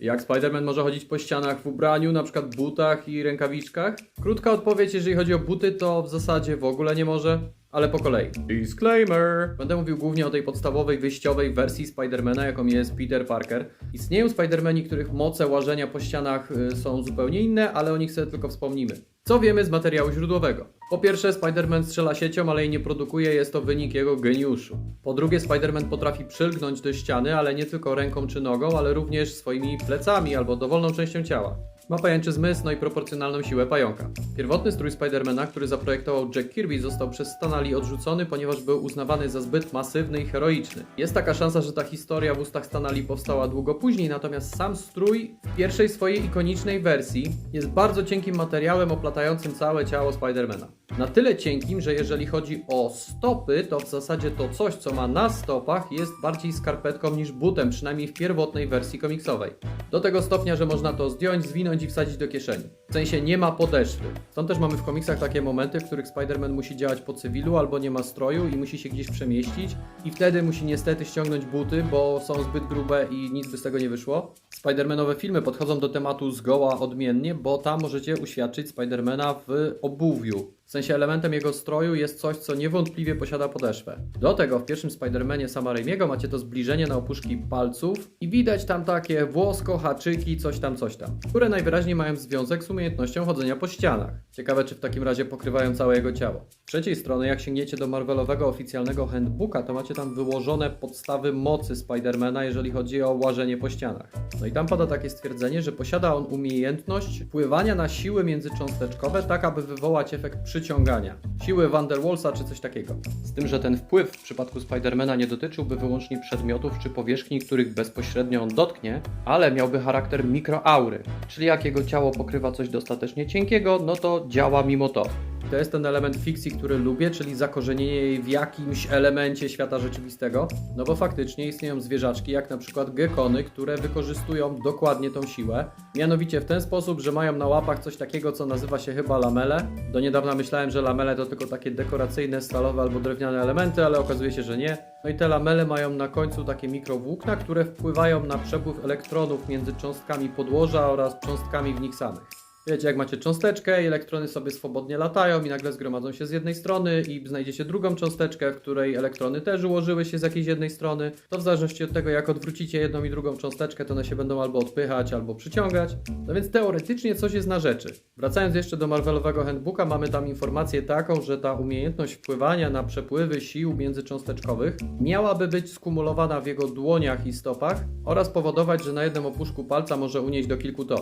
Jak Spider-Man może chodzić po ścianach w ubraniu, na przykład butach i rękawiczkach? Krótka odpowiedź, jeżeli chodzi o buty, to w zasadzie w ogóle nie może, ale po kolei. Disclaimer! Będę mówił głównie o tej podstawowej, wyjściowej wersji Spidermana, jaką jest Peter Parker. Istnieją Spidermani, których moce łażenia po ścianach y, są zupełnie inne, ale o nich sobie tylko wspomnimy. Co wiemy z materiału źródłowego? Po pierwsze, Spider-Man strzela siecią, ale jej nie produkuje, jest to wynik jego geniuszu. Po drugie, Spider-Man potrafi przylgnąć do ściany, ale nie tylko ręką czy nogą, ale również swoimi plecami albo dowolną częścią ciała. Ma pajęczy zmysł, no i proporcjonalną siłę pająka. Pierwotny strój Spidermana, który zaprojektował Jack Kirby, został przez Stan Lee odrzucony, ponieważ był uznawany za zbyt masywny i heroiczny. Jest taka szansa, że ta historia w ustach Stan Lee powstała długo później, natomiast sam strój w pierwszej swojej ikonicznej wersji jest bardzo cienkim materiałem oplatającym całe ciało Spidermana. Na tyle cienkim, że jeżeli chodzi o stopy, to w zasadzie to coś, co ma na stopach, jest bardziej skarpetką niż butem, przynajmniej w pierwotnej wersji komiksowej. Do tego stopnia, że można to zdjąć, zwinąć i wsadzić do kieszeni. W sensie nie ma podeszwy. Stąd też mamy w komiksach takie momenty, w których Spider-Man musi działać po cywilu albo nie ma stroju i musi się gdzieś przemieścić i wtedy musi niestety ściągnąć buty, bo są zbyt grube i nic by z tego nie wyszło. Spider-Manowe filmy podchodzą do tematu zgoła odmiennie, bo tam możecie uświadczyć Spider-Mana w obuwiu. W sensie elementem jego stroju jest coś, co niewątpliwie posiada podeszwę. Do tego w pierwszym Spider-Manie Sama Raimiego macie to zbliżenie na opuszki palców i widać tam takie włosko, haczyki, coś tam, coś tam, które najwyraźniej mają związek z umiejętnością chodzenia po ścianach. Ciekawe, czy w takim razie pokrywają całe jego ciało. Z trzeciej strony, jak sięgniecie do Marvelowego oficjalnego handbooka, to macie tam wyłożone podstawy mocy Spidermana, jeżeli chodzi o łażenie po ścianach. No i tam pada takie stwierdzenie, że posiada on umiejętność wpływania na siły międzycząsteczkowe, tak aby wywołać efekt przyciągania. Siły Van der Waalsa czy coś takiego. Z tym, że ten wpływ w przypadku Spidermana nie dotyczyłby wyłącznie przedmiotów czy powierzchni, których bezpośrednio on dotknie, ale miałby charakter mikroaury. Czyli jak jego ciało pokrywa coś dostatecznie cienkiego, no to działa mimo to. To jest ten element fikcji, który lubię, czyli zakorzenienie jej w jakimś elemencie świata rzeczywistego. No bo faktycznie istnieją zwierzaczki, jak na przykład gekony, które wykorzystują dokładnie tą siłę. Mianowicie w ten sposób, że mają na łapach coś takiego, co nazywa się chyba lamele. Do niedawna myślałem, że lamele to tylko takie dekoracyjne, stalowe albo drewniane elementy, ale okazuje się, że nie. No i te lamele mają na końcu takie mikrowłókna, które wpływają na przepływ elektronów między cząstkami podłoża oraz cząstkami w nich samych. Wiecie, jak macie cząsteczkę i elektrony sobie swobodnie latają i nagle zgromadzą się z jednej strony i znajdziecie drugą cząsteczkę, w której elektrony też ułożyły się z jakiejś jednej strony, to w zależności od tego, jak odwrócicie jedną i drugą cząsteczkę, to one się będą albo odpychać, albo przyciągać. No więc teoretycznie coś jest na rzeczy. Wracając jeszcze do Marvelowego Handbooka, mamy tam informację taką, że ta umiejętność wpływania na przepływy sił międzycząsteczkowych miałaby być skumulowana w jego dłoniach i stopach oraz powodować, że na jednym opuszku palca może unieść do kilku ton.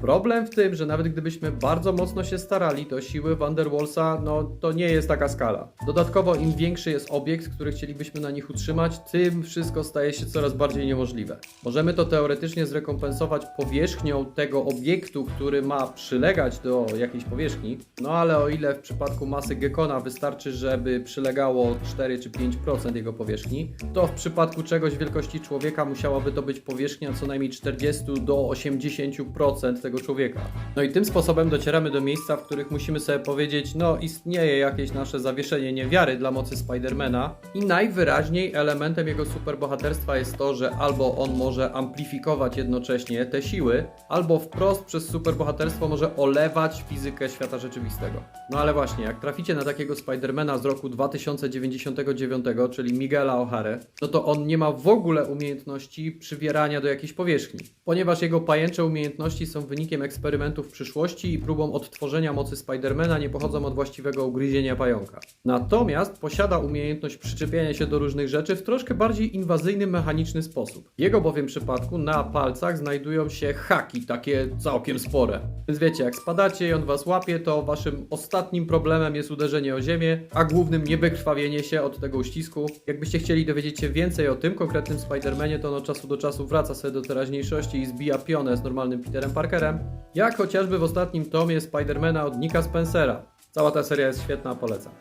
Problem w tym, że nawet gdybyśmy bardzo mocno się starali, to siły Van der Waalsa, no to nie jest taka skala. Dodatkowo im większy jest obiekt, który chcielibyśmy na nich utrzymać, tym wszystko staje się coraz bardziej niemożliwe. Możemy to teoretycznie zrekompensować powierzchnią tego obiektu, który ma przylegać do jakiejś powierzchni, no ale o ile w przypadku masy Gekona wystarczy, żeby przylegało 4 czy 5% jego powierzchni, to w przypadku czegoś wielkości człowieka musiałaby to być powierzchnia co najmniej 40 do 80% tego człowieka. No i tym sposobem docieramy do miejsca, w których musimy sobie powiedzieć, no istnieje jakieś nasze zawieszenie niewiary dla mocy Spidermana i najwyraźniej elementem jego superbohaterstwa jest to, że albo on może amplifikować jednocześnie te siły, albo wprost przez superbohaterstwo może olewać fizykę świata rzeczywistego. No ale właśnie, jak traficie na takiego Spidermana z roku 2099, czyli Miguela O'Hare, no to on nie ma w ogóle umiejętności przywierania do jakiejś powierzchni, ponieważ jego pajęcze umiejętności są wynikiem eksperymentów w przyszłości i próbą odtworzenia mocy Spidermana nie pochodzą od właściwego ugryzienia pająka. Natomiast posiada umiejętność przyczepiania się do różnych rzeczy w troszkę bardziej inwazyjny, mechaniczny sposób. W jego bowiem przypadku na palcach znajdują się haki, takie całkiem spore. Więc wiecie, jak spadacie i on was łapie, to waszym ostatnim problemem jest uderzenie o ziemię, a głównym niewykrwawienie się od tego uścisku. Jakbyście chcieli dowiedzieć się więcej o tym konkretnym Spidermanie, to on od czasu do czasu wraca sobie do teraźniejszości i zbija pionę z normalnym Peterem Parkerem. Jak chociażby w ostatnim tomie Spidermana od Nika Spencera. Cała ta seria jest świetna, polecam.